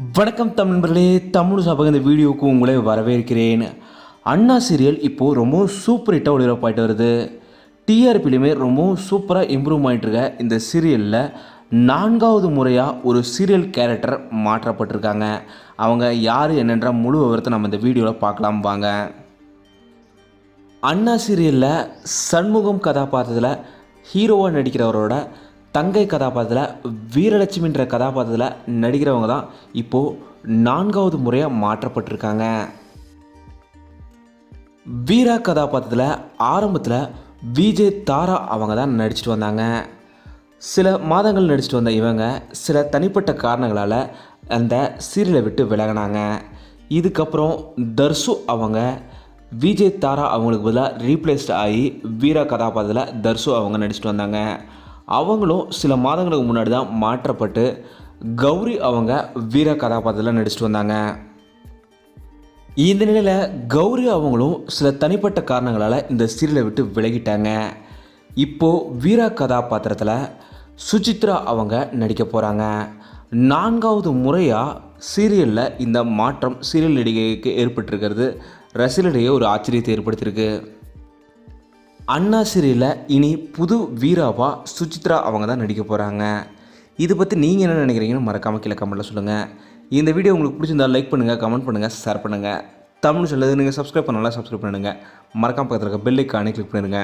வணக்கம் தமிழ் நண்பர்களே தமிழ் சபக இந்த வீடியோவுக்கு உங்களை வரவேற்கிறேன். அண்ணா சீரியல் இப்போது ரொம்ப சூப்பர் ஹிட்டாக ஒளிபரப்பாயிட்டு வருது. டிஆர்பிலையுமே ரொம்பவும் சூப்பராக இம்ப்ரூவ் ஆகிட்டுருக்க இந்த சீரியலில் நான்காவது முறையாக ஒரு சீரியல் கேரக்டர் மாற்றப்பட்டிருக்காங்க. அவங்க யார் என்னன்ற முழு விவரத்தை நம்ம இந்த வீடியோவில் பார்க்கலாம் வாங்க. அண்ணா சீரியலில் சண்முகம் கதாபாத்திரத்தில் ஹீரோவாக நடிக்கிறவரோட தங்கை கதாபாத்திரத்தில் வீரலட்சுமின்ற கதாபாத்திரத்தில் நடிக்கிறவங்க தான் இப்போது நான்காவது முறையாக மாற்றப்பட்டிருக்காங்க. வீரா கதாபாத்திரத்தில் ஆரம்பத்தில் விஜய் தாரா அவங்க தான் நடிச்சிட்டு வந்தாங்க. சில மாதங்கள் நடிச்சிட்டு வந்த இவங்க சில தனிப்பட்ட காரணங்களால் அந்த சீரியலை விட்டு விலகினாங்க. இதுக்கப்புறம் தர்சு அவங்க விஜய் தாரா அவங்களுக்கு பதிலாக ரீப்ளேஸ்ட் ஆகி வீரா கதாபாத்திரத்தில் தர்சு அவங்க நடிச்சிட்டு வந்தாங்க. அவங்களும் சில மாதங்களுக்கு முன்னாடி தான் மாற்றப்பட்டு கௌரி அவங்க வீர கதாபாத்திரத்தில் நடிச்சிட்டு வந்தாங்க. இந்த நிலையில் கௌரி அவங்களும் சில தனிப்பட்ட காரணங்களால் இந்த சீரியலை விட்டு விலகிட்டாங்க. இப்போது வீரா கதாபாத்திரத்தில் சுசித்ரா அவங்க நடிக்க போகிறாங்க நான்காவது முறையாக சீரியலில் இந்த மாற்றம் சீரியல் நடிகைக்கு ஏற்பட்டிருக்கிறது. ரசிகர்களிடையே ஒரு ஆச்சரியத்தை ஏற்படுத்தியிருக்கு. அண்ணா சீரியலில் இனி புது வீராவா சுசித்ரா அவங்க தான் நடிக்க போகிறாங்க இதை பற்றி நீங்கள் என்ன நினைக்கிறீங்கன்னு மறக்காமல் கீழே கமெண்ட்டில் சொல்லுங்கள் இந்த வீடியோ உங்களுக்கு பிடிச்சிருந்தா லைக் பண்ணுங்கள் கமெண்ட் பண்ணுங்கள் ஷேர் பண்ணுங்கள் தமிழ் சொல்லுது நீங்கள் சப்ஸ்கிரைப் பண்ணலாம் சப்ஸ்கிரைப் பண்ணுங்கள் மறக்காமல் பக்கத்தில் இருக்க பெல்லைக்கானே கிளிக் பண்ணிடுங்க.